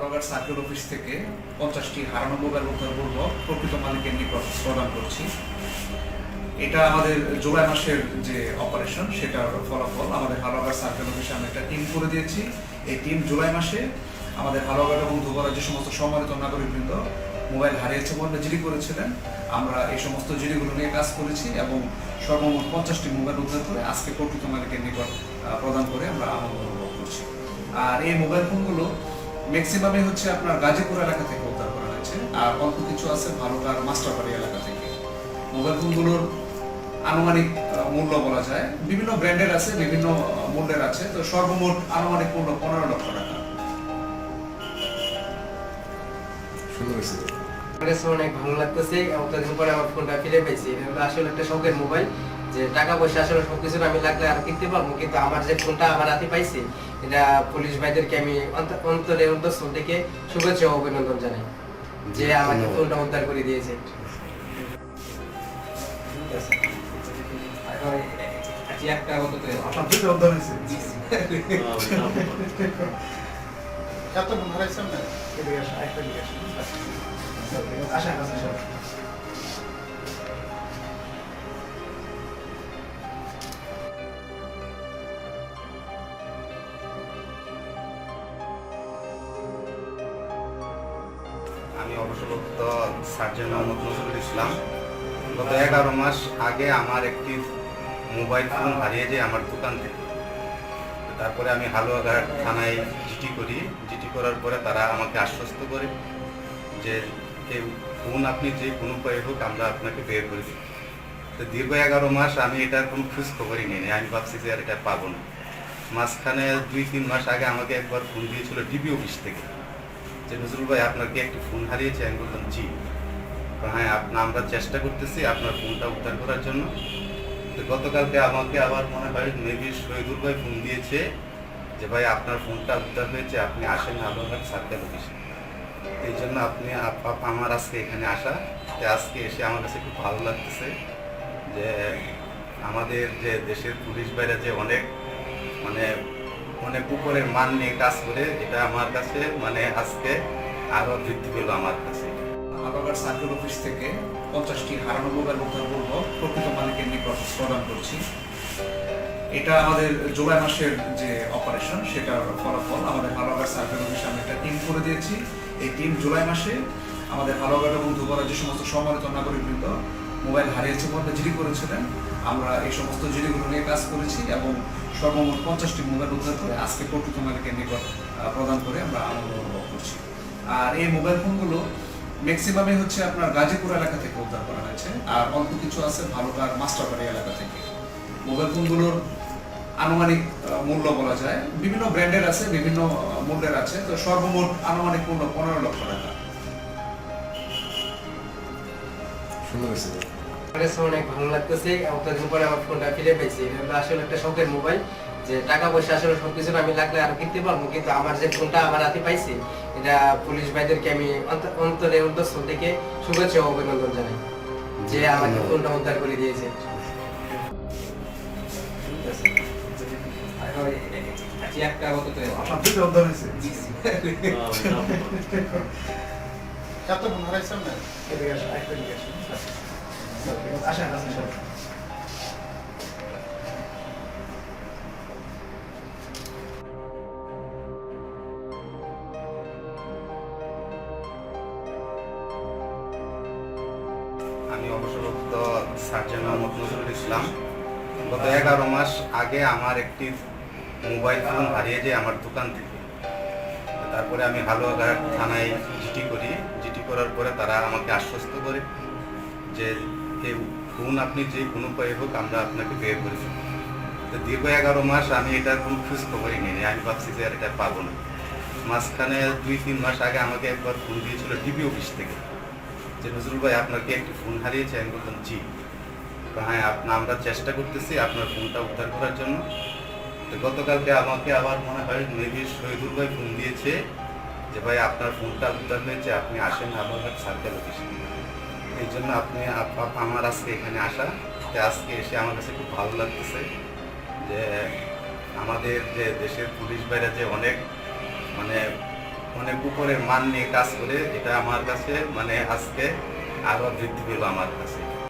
হালগার circle office থেকে পঞ্চাশটি হারানো করব, প্রকৃত মালিকের নিকট প্রদান করছি। এটা আমাদের জুলাই মাসের যে অপারেশন সেটার ফলাফল আমাদের হালগার সার্কেল অফিসে আমি একটা টিম করে দিয়েছি। এই টিম জুলাই মাসে আমাদের হালগার এবং ধুবরা যে সমস্ত সম্মানিত নাগরিকবৃন্দ মোবাইল হারিয়েছে বলে জিডি করেছিলেন, আমরা এই সমস্ত জিডিগুলো নিয়ে কাজ করেছি এবং সর্বমোট পঞ্চাশটি মোবাইল উদ্ধার করে আজকে প্রকৃত মালিকের নিকট প্রদান করে আমরা আনন্দ করছি। আর এই মোবাইল ফোনগুলো ম্যাক্সিমামই হচ্ছে আপনার গাজীপুর এলাকা থেকে উদ্ধার করা হয়েছে। আর অল্প কিছু আছে ভালুকার মাস্টারবাড়ি এলাকা থেকে। মোবাইল ফোনগুলোর আনুমানিক মূল্য বলা যায়। বিভিন্ন ব্র্যান্ডের আছে বিভিন্ন মূল্যের আছে। তো সর্বমোট আনুমানিক মূল্য পনেরো লক্ষ টাকা। অনেক ভালো লাগতেছে। অতদিন পরে আমার ফোনটা ফিরে পেয়েছি। আসলে একটা শখের মোবাইল। যে টাকা পয়সা আসলে সবকিছু আমি লাগলে আর কিনতে পারব কিন্তু আমার যে ফোনটা আমার হাতে পাইছি এটা পুলিশ ভাইদেরকে আমি অন্তরে অন্তঃস্থল থেকে শুভেচ্ছা অভিনন্দন জানাই যে আমাকে। ফোনটা উদ্ধার করে দিয়েছে। একটা আপনার? আমি অবসরপ্রাপ্ত সার্জন মোহাম্মদ নজরুল ইসলাম। গত এগারো মাস আগে আমার একটি মোবাইল ফোন হারিয়ে যায় আমার দোকান থেকে। তারপরে আমি হালুয়াঘাট থানায় জিটি করি। জিটি করার পরে তারা আমাকে আশ্বস্ত করে যে এই ফোন আপনি যে কোনো উপায়ে হোক আমরা আপনাকে বের করে দিই। তো দীর্ঘ এগারো মাস আমি এটার কোনো খোঁজ খবরই নিইনি। আমি ভাবছি যে আর এটা পাবো না। মাঝখানে দুই, তিন মাস আগে আমাকে একবার ফোন দিয়েছিল ডিবি অফিস থেকে। যে নজরুল ভাই আপনার কি একটি ফোন হারিয়েছে, আমি বললাম, জি। হ্যাঁ আমরা চেষ্টা করতেছি আপনার ফোনটা উদ্ধার করার জন্য। তো গতকালকে আমাকে আবার মনে হয় মেবি শহীদুল ভাই ফোন দিয়েছে যে, ভাই, আপনার ফোনটা উদ্ধার হয়েছে, আপনি আসেন আলোঘাট সার্কেল অফিসে এই জন্য আপনি, আপ- আপ- আমার আজকে এখানে আসা তো আজকে এসে আমার কাছে খুব ভালো লাগতেছে যে, আমাদের যে দেশের পুলিশ বাইরে যে অনেক মানে অনেক উপরের মান নিয়ে কাজ করে এটা আমার কাছে মানে আজকে আরও বৃদ্ধি পেল আমার কাছে। হালগার সার্কেল অফিস থেকে পঞ্চাশটি হারানো মোবাইল উদ্ধার করব প্রকৃত মালিকের নিকট প্রদান করছি। এটা আমাদের জুলাই মাসের যে অপারেশন সেটার ফলাফল আমাদের হালগার সার্কেল অফিসে আমি একটা টিম করে দিয়েছি। এই টিম জুলাই মাসে আমাদের হালগার এবং ধুবরা যে সমস্ত সম্মানিত নাগরিকবৃন্দ মোবাইল হারিয়েছে বলে জিডি করেছিলেন আমরা এই সমস্ত জিডিগুলো নিয়ে কাজ করেছি এবং সর্বমোট পঞ্চাশটি মোবাইল উদ্ধার করে আজকে প্রকৃত মালিকের নিকট প্রদান করে আমরা আনন্দ অনুভব করছি। আর এই মোবাইল ফোনগুলো ম্যাক্সিমামই হচ্ছে আপনার গাজীপুর এলাকা থেকে উদ্ধার করা হয়েছে, আর অল্প কিছু আছে ভালুকার মাস্টারবাড়ি এলাকা থেকে। মোবাইল ফোনগুলোর আনুমানিক মূল্য বলা যায়, বিভিন্ন ব্র্যান্ডের আছে, বিভিন্ন মূল্যের আছে, তো সর্বমোট আনুমানিক মূল্য পনেরো লক্ষ টাকা। সুন্দর অনেক ভালো লাগতেছে অতদিন পরে আমার ফোনটা ফিরে পেয়েছি। আসলে একটা শখের মোবাইল যে টাকা পয়সা আসলে সবকিছু আমি লাগলে আর কিনতে পারব কিন্তু আমার যে ফোনটা আমার হাতে পাইছি এটা পুলিশ ভাইদেরকে আমি অন্ত- অন্তরের অন্তঃস্থল থেকে শুভেচ্ছা ও অভিনন্দন জানাই যে আমাকে ফোনটা উদ্ধার করে দিয়েছে। আপনার দুটো উদ্ধার হয়েছে। আসুন, আসেন। আমি অবসরপ্রাপ্ত সার্জন মোহাম্মদ নজরুল ইসলাম। গত এগারো মাস আগে আমার একটি মোবাইল ফোন হারিয়ে যায় আমার দোকান থেকে। তারপরে আমি হালুয়াঘাট থানায় জিটি করি। জিটি করার পরে তারা আমাকে আশ্বস্ত করে যে এই ফোন আপনি যে কোনো উপায়ে হোক, আমরা আপনাকে বের করে দেব। তো দীর্ঘ এগারো মাস আমি এটা কোনো খোঁজ খবরই নিইনি, আমি ভাবছি যে আর এটা পাবো না। মাঝখানে দুই তিন মাস আগে আমাকে একবার ফোন দিয়েছিল ডিবি অফিস থেকে যে, নজরুল ভাই, আপনার কি একটি ফোন হারিয়েছে? আমি বললাম, জি। হ্যাঁ আপনা আমরা চেষ্টা করতেছি আপনার ফোনটা উদ্ধার করার জন্য। তো গতকালকে আমাকে আবার মনে হয় মেবি শহীদুল ভাই ফোন দিয়েছে যে, ভাই, আপনার ফোনটা উদ্ধার হয়েছে, আপনি আসেন আবার সার্কেল অফিসে। এই জন্য আপনি আপ- আপ- আমার আজকে এখানে আসা। আজকে এসে আমার কাছে খুব ভালো লাগতেছে যে আমাদের যে দেশের পুলিশ বাইরা যে অনেক মানে অনেক উপরের মান নিয়ে কাজ করে, এটা আমার কাছে মানে আজকে আরও বৃদ্ধি পেল আমার কাছে।